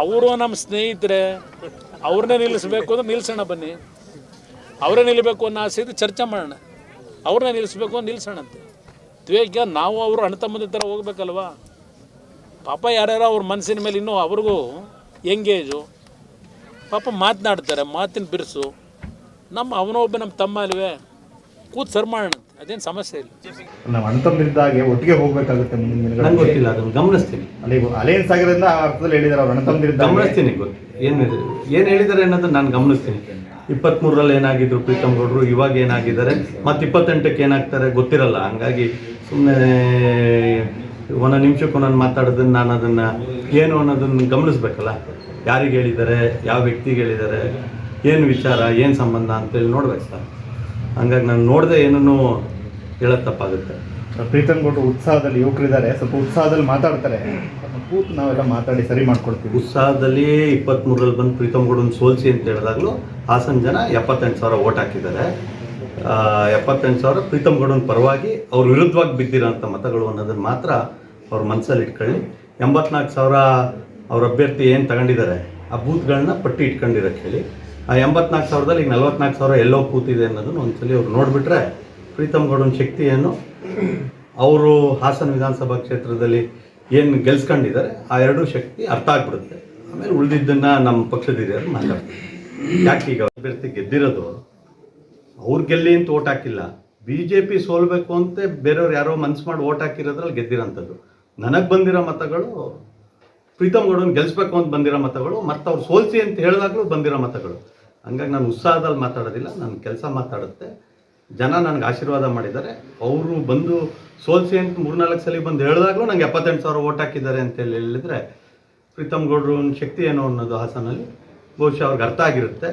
ಅವರು ನಮ್ಮ ಸ್ನೇಹಿತರೆ, ಅವ್ರನ್ನೇ ನಿಲ್ಲಿಸ್ಬೇಕು ಅಂದ್ರೆ ನಿಲ್ಸೋಣ ಬನ್ನಿ. ಅವರೇ ನಿಲ್ಲಬೇಕು ಅನ್ನೋ ಆಸೆ ಇದ್ದು ಚರ್ಚೆ ಮಾಡೋಣ. ಅವ್ರನ್ನೇ ನಿಲ್ಲಿಸ್ಬೇಕು ಅಂತ. ನಿಲ್ಸೋಣಂತೆ ದ್ವೇಗ ನಾವು ಅವರು ಅಣ್ಣ ತಮ್ಮದ ಥರ ಹೋಗ್ಬೇಕಲ್ವಾ? ಪಾಪ ಯಾರ್ಯಾರೋ ಅವ್ರ ಮನಸ್ಸಿನ ಮೇಲೆ ಇನ್ನೂ ಅವ್ರಿಗೂ ಎಂಗೇಜು ಪಾಪ ಮಾತನಾಡ್ತಾರೆ, ಮಾತಿನ ಬಿರುಸು. ನಮ್ಮ ಅವನೊಬ್ಬ ನಮ್ಮ ತಮ್ಮ ಅಲ್ವೇ? ಕೂತ್ ಸರ್ ಮಾಡೋಣ. ಅದೇನು ಸಮಸ್ಯೆ ಇಲ್ಲ. ನಾವು ಅಣ್ಣತಮ್ಮರಿದ್ದಾಗೆ ಒಟ್ಟಿಗೆ ಹೋಗ್ಬೇಕಾಗುತ್ತೆ ಮುಂದಿನ ನಂಗೆ ಗೊತ್ತಿಲ್ಲ ಅದನ್ನು ಗಮನಿಸ್ತೀನಿ. ಅಲ್ಲಿ ಅಲಯನ್ಸ್ ಆಗಿರೋದ್ರಿಂದ ಆ ಅರ್ಥದಲ್ಲಿ ಹೇಳಿದಾರೆ ಅವ್ರು ಅಣ್ಣತಮ್ಮರಿದ್ದಾಗ ಗಮನಿಸ್ತೀನಿ ಗೊತ್ತು. ಏನು ಏನು ಹೇಳಿದಾರೆ ಅನ್ನೋದನ್ನ ನಾನು ಗಮನಿಸ್ತೀನಿ. ಇಪ್ಪತ್ತ್ಮೂರರಲ್ಲಿ ಏನಾಗಿದ್ರು ಪ್ರೀತಮ್ ಗೌಡರು ಇವಾಗ ಏನಾಗಿದ್ದಾರೆ ಮತ್ತು ಇಪ್ಪತ್ತೆಂಟಕ್ಕೆ ಏನಾಗ್ತಾರೆ ಗೊತ್ತಿರಲ್ಲ. ಹಂಗಾಗಿ ಸುಮ್ಮನೆ ಒಂದೊಂದು ನಿಮಿಷಕ್ಕೆ ನಾನು ಮಾತಾಡೋದನ್ನ ನಾನು ಅದನ್ನು ಏನು ಅನ್ನೋದನ್ನು ಗಮನಿಸ್ಬೇಕಲ್ಲ. ಯಾರಿಗೆ ಹೇಳಿದ್ದಾರೆ ಯಾವ ವ್ಯಕ್ತಿಗೆ ಹೇಳಿದ್ದಾರೆ ಏನು ವಿಚಾರ ಏನು ಸಂಬಂಧ ಅಂತೇಳಿ ನೋಡ್ಬೇಕು ಸರ್. ಹಂಗಾಗಿ ನಾನು ನೋಡದೆ ಏನೂ ಹೇಳೋದು ತಪ್ಪಾಗುತ್ತೆ. ಪ್ರೀತಮ್ ಗೌಡ್ರು ಉತ್ಸಾಹದಲ್ಲಿ ಯುವಕರಿದ್ದಾರೆ ಸ್ವಲ್ಪ ಉತ್ಸಾಹದಲ್ಲಿ ಮಾತಾಡ್ತಾರೆ. ಕೂತು ನಾವೆಲ್ಲ ಮಾತಾಡಿ ಸರಿ ಮಾಡ್ಕೊಡ್ತೀವಿ. ಉತ್ಸಾಹದಲ್ಲಿ ಇಪ್ಪತ್ತ್ಮೂರರಲ್ಲಿ ಬಂದು ಪ್ರೀತಮ್ ಗೌಡನ ಸೋಲ್ಸಿ ಅಂತ ಹೇಳಿದಾಗಲೂ ಹಾಸನ ಜನ ಎಪ್ಪತ್ತೆಂಟು ಸಾವಿರ ಓಟ್ ಹಾಕಿದ್ದಾರೆ. ಎಪ್ಪತ್ತೆಂಟು ಸಾವಿರ ಪ್ರೀತಮ್ ಗೌಡನ್ ಪರವಾಗಿ ಅವ್ರ ವಿರುದ್ಧವಾಗಿ ಬಿದ್ದಿರೋಂಥ ಮತಗಳು ಅನ್ನೋದನ್ನು ಮಾತ್ರ ಅವ್ರ ಮನಸ್ಸಲ್ಲಿ ಇಟ್ಕೊಳ್ಳಿ. ಎಂಬತ್ನಾಲ್ಕು ಸಾವಿರ ಅವ್ರ ಅಭ್ಯರ್ಥಿ ಏನು ತಗೊಂಡಿದ್ದಾರೆ? ಆ ಬೂತ್ಗಳನ್ನ ಪಟ್ಟಿ ಇಟ್ಕೊಂಡಿರೋಕ್ಕೆ ಹೇಳಿ ಆ ಎಂಬತ್ನಾಲ್ಕು ಸಾವಿರದಲ್ಲಿ ಈಗ ನಲವತ್ನಾಲ್ಕು ಸಾವಿರ ಎಲ್ಲೋ ಕೂತಿದೆ ಅನ್ನೋದನ್ನು ಒಂದ್ಸಲಿ ಅವ್ರು ನೋಡಿಬಿಟ್ರೆ ಪ್ರೀತಮ್ ಗೌಡನ ಶಕ್ತಿಯನ್ನು ಅವರು ಹಾಸನ ವಿಧಾನಸಭಾ ಕ್ಷೇತ್ರದಲ್ಲಿ ಏನು ಗೆಲ್ಸ್ಕೊಂಡಿದ್ದಾರೆ, ಆ ಎರಡೂ ಶಕ್ತಿ ಅರ್ಥ ಆಗ್ಬಿಡುತ್ತೆ. ಆಮೇಲೆ ಉಳಿದಿದ್ದನ್ನ ನಮ್ಮ ಪಕ್ಷದ ಹಿರಿಯರು ಮಾತಾಡ್ತಾರೆ. ಯಾಕೆ ಈಗ ಅಭ್ಯರ್ಥಿ ಗೆದ್ದಿರೋದು? ಅವ್ರು ಗೆಲ್ಲಿ ಅಂತ ಓಟ್ ಹಾಕಿಲ್ಲ. ಬಿ ಜೆ ಪಿ ಸೋಲ್ಬೇಕು ಅಂತ ಬೇರೆಯವ್ರು ಯಾರೋ ಮನ್ಸು ಮಾಡಿ ಓಟ್ ಹಾಕಿರೋದ್ರಲ್ಲಿ ಗೆದ್ದಿರೋಂಥದ್ದು. ನನಗೆ ಬಂದಿರೋ ಮತಗಳು ಪ್ರೀತಮ್ ಗೌಡನ್ ಗೆಲ್ಸ್ಬೇಕು ಅಂತ ಬಂದಿರೋ ಮತಗಳು ಮತ್ತು ಅವ್ರು ಸೋಲ್ಸಿ ಅಂತ ಹೇಳಿದಾಗಲೂ ಬಂದಿರೋ ಮತಗಳು. ಹಂಗಾಗಿ ನಾನು ಉತ್ಸಾಹದಲ್ಲಿ ಮಾತಾಡೋದಿಲ್ಲ ನನ್ನ ಕೆಲಸ ಮಾತಾಡುತ್ತೆ. ಜನ ನನಗೆ ಆಶೀರ್ವಾದ ಮಾಡಿದ್ದಾರೆ. ಅವರು ಬಂದು ಸೋಲ್ಸಿ ಅಂತ ಮೂರ್ನಾಲ್ಕು ಸಲ ಬಂದು ಹೇಳಿದಾಗಲೂ ನಂಗೆ ಎಪ್ಪತ್ತೆಂಟು ಸಾವಿರ ಓಟ್ ಹಾಕಿದ್ದಾರೆ ಅಂತೇಳಿ ಹೇಳಿದ್ರೆ, ಪ್ರೀತಮ್ ಗೌಡ್ರು ಶಕ್ತಿ ಏನೋ ಅನ್ನೋದು ಹಾಸನಲ್ಲಿ, ಬಹುಶಃ ಅವ್ರಿಗೆ ಅರ್ಥ ಆಗಿರುತ್ತೆ.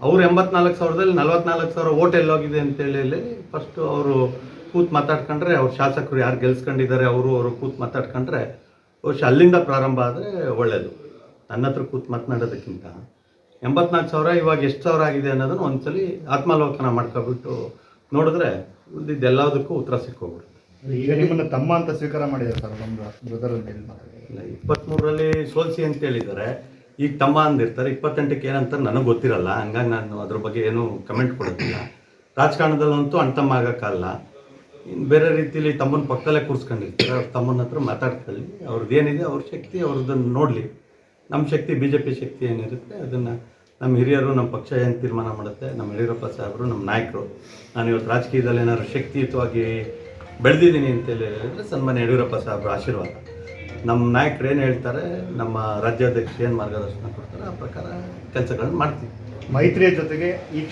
ಅವರು ಎಂಬತ್ನಾಲ್ಕು ಸಾವಿರದಲ್ಲಿ ನಲವತ್ನಾಲ್ಕು ಸಾವಿರ ಓಟ್ ಎಲ್ಲೋಗಿದೆ ಅಂತೇಳಿ ಹೇಳಿ ಫಸ್ಟು ಅವರು ಕೂತು ಮಾತಾಡ್ಕೊಂಡ್ರೆ ಅವ್ರ ಶಾಸಕರು ಯಾರು ಗೆಲ್ಸ್ಕೊಂಡಿದ್ದಾರೆ, ಅವರು ಅವರು ಕೂತು ಮಾತಾಡ್ಕೊಂಡ್ರೆ ಬಹುಶಃ ಅಲ್ಲಿಂದ ಪ್ರಾರಂಭ ಆದರೆ ಒಳ್ಳೆಯದು ನನ್ನ ಹತ್ರ ಕೂತು ಮಾತನಾಡೋದಕ್ಕಿಂತ ಎಂಬತ್ನಾಲ್ಕು ಸಾವಿರ ಇವಾಗ ಎಷ್ಟು ಸಾವಿರ ಆಗಿದೆ ಅನ್ನೋದನ್ನು ಒಂದ್ಸಲಿ ಆತ್ಮಾಲೋಕನ ಮಾಡ್ಕೊಬಿಟ್ಟು ನೋಡಿದ್ರೆ ಒಂದಿದೆಲ್ಲದಕ್ಕೂ ಉತ್ತರ ಸಿಕ್ಕೋಗ್ಬಿಡುತ್ತೆ. ಈಗ ನಿಮ್ಮನ್ನು ತಮ್ಮ ಅಂತ ಸ್ವೀಕಾರ ಮಾಡಿದ್ದಾರೆ ಸರ್ ನಮ್ಮ ಬ್ರದರ್ ಅಂತ ಇಲ್ಲ ಇಪ್ಪತ್ತ್ಮೂರರಲ್ಲಿ ಸೋಲ್ಸಿ ಅಂತ ಹೇಳಿದ್ದಾರೆ. ಈಗ ತಮ್ಮ ಅಂದಿರ್ತಾರೆ ಇಪ್ಪತ್ತೆಂಟಕ್ಕೆ ಏನಂತ ನನಗೆ ಗೊತ್ತಿರಲ್ಲ ಹಂಗಾಗಿ ನಾನು ಅದ್ರ ಬಗ್ಗೆ ಏನು ಕಮೆಂಟ್ ಕೊಡೋದಿಲ್ಲ. ರಾಜಕಾರಣದಲ್ಲಂತೂ ಅಣ್ತಮ್ಮ ಆಗೋಕ್ಕಲ್ಲ ಇನ್ನು ಬೇರೆ ರೀತಿಯಲ್ಲಿ ತಮ್ಮನ ಪಕ್ಕದಲ್ಲೇ ಕೂರಿಸ್ಕೊಂಡಿರ್ತಾರೆ ಅವ್ರ ತಮ್ಮನ ಹತ್ರ ಮಾತಾಡ್ಕೊಳ್ಳಿ ಅವ್ರದ್ದು ಏನಿದೆ ಅವ್ರ ಶಕ್ತಿ, ಅವ್ರದ್ದನ್ನು ನೋಡಲಿ. ನಮ್ಮ ಶಕ್ತಿ ಬಿ ಜೆ ಪಿ ಶಕ್ತಿ ಏನಿರುತ್ತೆ, ಅದನ್ನು ನಮ್ಮ ಹಿರಿಯರು ನಮ್ಮ ಪಕ್ಷ ಏನು ತೀರ್ಮಾನ ಮಾಡುತ್ತೆ ನಮ್ಮ ಯಡಿಯೂರಪ್ಪ ಸಾಹೇಬರು ನಮ್ಮ ನಾಯಕರು. ನಾನು ಇವತ್ತು ರಾಜಕೀಯದಲ್ಲಿ ಏನಾದ್ರು ಶಕ್ತಿಯುತವಾಗಿ ಬೆಳೆದಿದ್ದೀನಿ ಅಂತೇಳಿ ಹೇಳಿದ್ರೆ ಸನ್ಮಾನ್ಯ ಯಡಿಯೂರಪ್ಪ ಸಾಹೇಬ್ರ ಆಶೀರ್ವಾದ. ನಮ್ಮ ನಾಯಕರು ಏನು ಹೇಳ್ತಾರೆ, ನಮ್ಮ ರಾಜ್ಯಾಧ್ಯಕ್ಷ ಏನು ಮಾರ್ಗದರ್ಶನ ಕೊಡ್ತಾರೆ ಆ ಪ್ರಕಾರ ಕೆಲಸಗಳನ್ನು ಮಾಡ್ತೀವಿ. ಮೈತ್ರಿಯ ಜೊತೆಗೆ ಈ